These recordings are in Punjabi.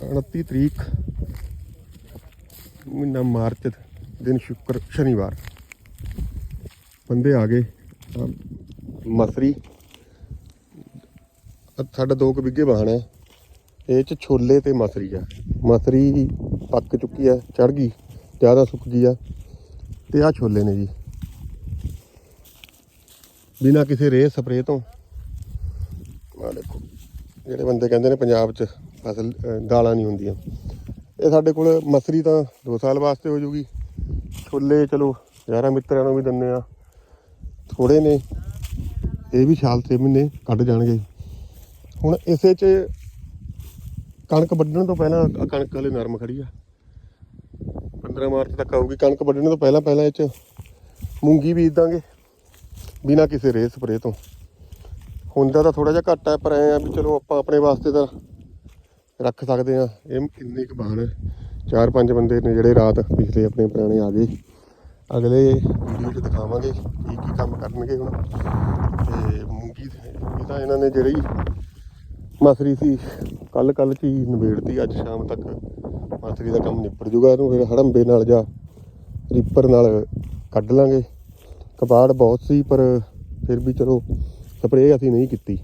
29 ਤਰੀਕ ਮਹੀਨਾ ਮਾਰਚ ਦਿਨ ਸ਼ੁੱਕਰ ਸ਼ਨੀਵਾਰ। ਬੰਦੇ ਆ ਗਏ ਮਸਰੀ। ਸਾਡਾ ਦੋ ਕੁ ਬਿੱਗੇ ਬਾਣ ਹੈ। ਇਹ ਚ ਛੋਲੇ ਤੇ ਮਸਰੀ ਆ। ਮਸਰੀ ਪੱਕ ਚੁੱਕੀ ਆ ਚੜ ਗਈ, ਜ਼ਿਆਦਾ ਸੁੱਕ ਗਈ ਆ। ਤੇ ਆ ਛੋਲੇ ਨੇ ਜੀ। ਬਿਨਾ ਕਿਸੇ ਰੇਹ ਸਪਰੇਅ ਤੋਂ। ਆ ਦੇਖੋ, ਜਿਹੜੇ ਬੰਦੇ ਕਹਿੰਦੇ ਨੇ ਪੰਜਾਬ 'ਚ ਫਸਲ ਅਹ, ਦਾਲਾਂ ਨਹੀਂ ਹੁੰਦੀਆਂ। ਇਹ ਸਾਡੇ ਕੋਲ ਮਸਰੀ ਤਾਂ 2 ਸਾਲ ਵਾਸਤੇ ਹੋ ਜੂਗੀ। ਛੋਲੇ ਚਲੋ ਯਾਰਾਂ ਮਿੱਤਰਾਂ ਨੂੰ ਵੀ ਦਿੰਦੇ ਆ ਥੋੜੇ ਨੇ। ਇਹ ਵੀ ਸਾਲ ਤੇ ਮਹੀਨੇ ਕੱਢ ਜਾਣਗੇ। ਹੁਣ ਇਸੇ 'ਚ ਕਣਕ ਵੱਢਣ ਤੋਂ ਪਹਿਲਾਂ ਕਣਕ ਹਲੇ ਨਰਮ ਖੜੀ ਆ। 15 ਮਾਰਚ ਤੱਕ ਆਊਗੀ ਕਣਕ ਵੱਢਣ ਤੋਂ ਪਹਿਲਾਂ ਪਹਿਲਾਂ ਇਹ 'ਚ ਮੂੰਗੀ ਬੀਜ ਦਾਂਗੇ। ਬਿਨਾ ਕਿਸੇ ਰੇ ਸਪਰੇ ਤੋਂ। ਹੁੰਦਾ ਤਾਂ ਥੋੜਾ ਜਿਹਾ ਘੱਟ ਹੈ ਪਰ ਐ ਆ ਵੀ ਚਲੋ ਆਪਾਂ ਆਪਣੇ ਵਾਸਤੇ ਤਾਂ ਰੱਖ ਸਕਦੇ ਆ ਇਹ ਇੰਨੇ ਕੁ ਬਾਣ ਚਾਰ ਪੰਜ ਬੰਦੇ ਨੇ ਜਿਹੜੇ ਰਾਤ ਪਿਛਲੇ ਆਪਣੇ ਪੁਰਾਣੇ ਆ ਗਏ। ਅਗਲੇ ਵੀਡੀਓ 'ਚ ਦਿਖਾਵਾਂਗੇ ਕੀ ਕੀ ਕੰਮ ਕਰਨਗੇ ਹੁਣ। ਤੇ ਮੂੰਗੀ ਇਹ ਤਾਂ ਇਹਨਾਂ ਨੇ ਜਿਹੜੀ ਮਸਰੀ ਸੀ ਕੱਲ ਕੱਲ ਕੀ ਹੀ ਅੱਜ ਸ਼ਾਮ ਤੱਕ ਮਸਰੀ ਦਾ ਕੰਮ ਨਿਪਟ ਜੂਗਾ ਇਹਨੂੰ, ਫਿਰ ਹੜੰਬੇ ਨਾਲ ਜਾਂ ਰੀਪਰ ਨਾਲ ਕੱਢ ਲਾਂਗੇ। ਕਬਾੜ ਬਹੁਤ ਸੀ, ਪਰ ਫਿਰ ਵੀ ਚਲੋ ਸਪਰੇਅ ਅਸੀਂ ਨਹੀਂ ਕੀਤੀ।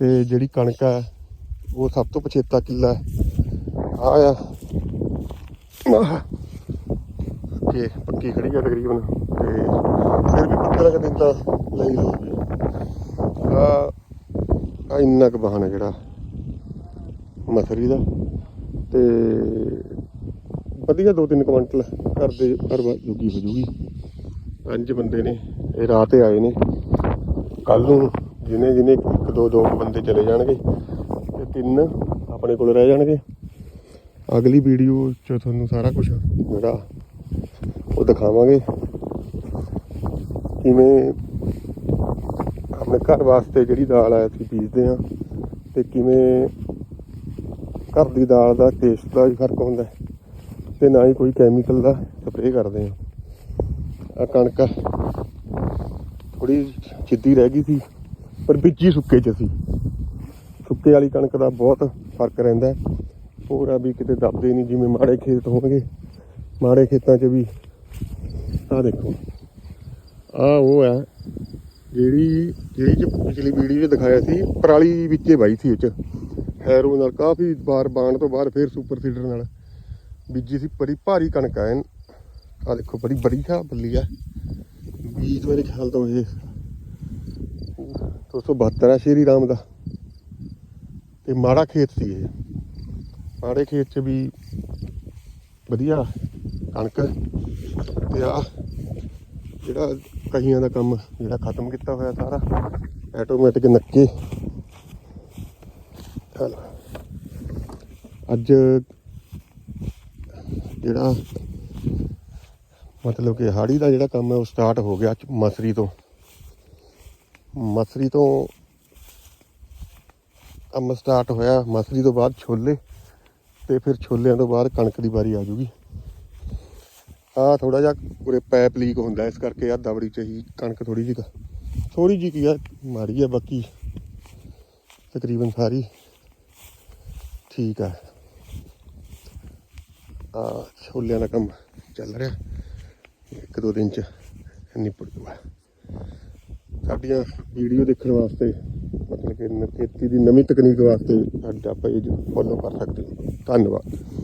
ਤੇ ਜਿਹੜੀ ਕਣਕ ਹੈ ਉਹ ਸਭ ਤੋਂ ਪਛੇਤਾ ਕਿੱਲਾ ਆ ਆ। ਕਿ ਪੱਕੀ ਖੜੀ ਆ ਤਕਰੀਬਨ। ਤੇ ਫਿਰ ਵੀ 15 ਕੁ ਦਿਨ ਤਾਂ ਲਈ ਲਊਗੀ ਆ ਇੰਨਾ ਕੁ ਬਹਾਨਾ ਜਿਹੜਾ ਮਸਰੀ ਦਾ। ਤੇ ਵਧੀਆ ਦੋ ਤਿੰਨ ਕੁਇੰਟਲ ਘਰ ਦੇ ਘਰ ਜੁਗੀ ਹੋ ਜੂਗੀ। ਪੰਜ ਬੰਦੇ ਨੇ, ਇਹ ਰਾਤ ਹੀ ਆਏ ਨੇ। ਕੱਲ ਨੂੰ ਜਿਹਨੇ ਜਿਹਨੇ ਇੱਕ ਦੋ ਦੋ ਬੰਦੇ ਚਲੇ ਜਾਣਗੇ। ਤਿੰਨ ਆਪਣੇ ਕੋਲ ਰਹਿ ਜਾਣਗੇ। ਅਗਲੀ ਵੀਡੀਓ 'ਚ ਤੁਹਾਨੂੰ ਸਾਰਾ ਕੁਝ ਜਿਹੜਾ ਉਹ ਦਿਖਾਵਾਂਗੇ। ਕਿਵੇਂ ਆਪਣੇ ਘਰ ਵਾਸਤੇ ਜਿਹੜੀ ਦਾਲ ਹੈ ਅਸੀਂ ਬੀਜਦੇ ਆ ਤੇ ਕਿਵੇਂ ਘਰ ਦੀ ਦਾਲ ਦਾ ਟੇਸਟ ਦਾ ਵੀ ਫ਼ਰਕ ਹੁੰਦਾ ਹੈ ਤੇ ਨਾ ਹੀ ਕੋਈ ਕੈਮੀਕਲ ਦਾ ਸਪਰੇਅ ਕਰਦੇ ਆ ਆ ਕਣਕ ਥੋੜੀ ਚਿੱਦੀ ਰਹਿ ਗਈ ਸੀ ਪਰ ਬੀਜੀ ਸੁੱਕੇ ਚ ਸੀ। ਸੁੱਕੇ ਵਾਲੀ ਕਣਕ ਦਾ ਬਹੁਤ ਫ਼ਰਕ ਰਹਿੰਦਾ ਹੈ। ਹੋਰ ਆ ਵੀ ਕਿਤੇ ਦੱਬਦੇ ਨਹੀਂ, ਜਿਵੇਂ ਮਾੜੇ ਖੇਤ ਹੋਣਗੇ। ਮਾੜੇ ਖੇਤਾਂ 'ਚ ਵੀ ਆ ਦੇਖੋ। ਆ ਉਹ ਹੈ, ਜਿਹੜੀ ਜਿਹੜੀ ਚ ਪਿਛਲੀ ਵੀਡੀਓ 'ਚ ਦਿਖਾਇਆ ਸੀ, ਪਰਾਲੀ ਵਿੱਚੇ ਬਾਈ ਸੀ ਇਹ 'ਚ। ਹੈਰੋ ਨਾਲ ਕਾਫੀ ਵਾਰ ਬਾਣ ਤੋਂ ਬਾਅਦ ਫਿਰ ਸੁਪਰ ਸੀਡਰ ਨਾਲ ਬੀਜੀ ਸੀ। ਬੜੀ ਭਾਰੀ ਕਣਕ ਹੈ ਆ ਦੇਖੋ, ਬੜੀ ਬੜੀ ਖਾ ਬੱਲੀ ਆ। ਬੀਜ ਮੇਰੇ ਖਿਆਲ ਤੋਂ ਇਹ 272 ਆ ਸ਼੍ਰੀ ਰਾਮ ਦਾ। ਤੇ ਮਾੜਾ ਖੇਤ ਸੀ ਇਹ। ਮਾੜੇ ਖੇਤ 'ਚ ਵੀ ਵਧੀਆ ਕਣਕ ਤੇ ਆ ਜਿਹੜਾ ਕਹੀਆਂ ਦਾ ਕੰਮ ਜਿਹੜਾ ਖਤਮ ਕੀਤਾ ਹੋਇਆ ਸਾਰਾ ਆਟੋਮੈਟਿਕ ਨੱਕੇ। ਅੱਜ ਜਿਹੜਾ ਮਤਲਬ ਕਿ ਹਾੜੀ ਦਾ ਜਿਹੜਾ ਕੰਮ ਹੈ ਉਹ ਸਟਾਰਟ ਹੋ ਗਿਆ ਮਸਰੀ ਤੋਂ। ਮਸਰੀ ਤੋਂ ਕੰਮ ਸਟਾਰਟ ਹੋਇਆ, ਮਸਰੀ ਤੋਂ ਬਾਅਦ ਛੋਲੇ ਤੇ ਫਿਰ ਛੋਲਿਆਂ ਤੋਂ ਬਾਅਦ ਕਣਕ ਦੀ ਵਾਰੀ ਆ ਜੂਗੀ। ਆ ਥੋੜਾ ਜਿਹਾ ਉਰੇ ਪੈਪ ਲੀਕ ਹੁੰਦਾ ਇਸ ਕਰਕੇ ਆ ਦਬੜੀ ਚ ਹੀ ਕਣਕ ਥੋੜੀ ਜਿਹੀ ਥੋੜੀ ਜਿਹੀ ਕੀ ਆ ਮਾਰੀ ਆ ਬਾਕੀ, ਤਕਰੀਬਨ ਸਾਰੀ। ਠੀਕ ਆ। ਆ ਛੋਲਿਆਂ ਦਾ ਕੰਮ ਚੱਲ ਰਿਹਾ। ਇੱਕ ਦੋ ਦਿਨ ਚ ਨਿਪਟ ਜੂਗਾ। ਸਾਡੀਆਂ ਵੀਡੀਓ ਦੇਖਣ ਵਾਸਤੇ ਮਤਲਬ ਕਿ ਖੇਤੀ ਦੀ ਨਵੀਂ ਤਕਨੀਕ ਵਾਸਤੇ ਸਾਡਾ ਪੇਜ ਫੋਲੋ ਕਰ ਸਕਦੇ ਹੋ। ਧੰਨਵਾਦ।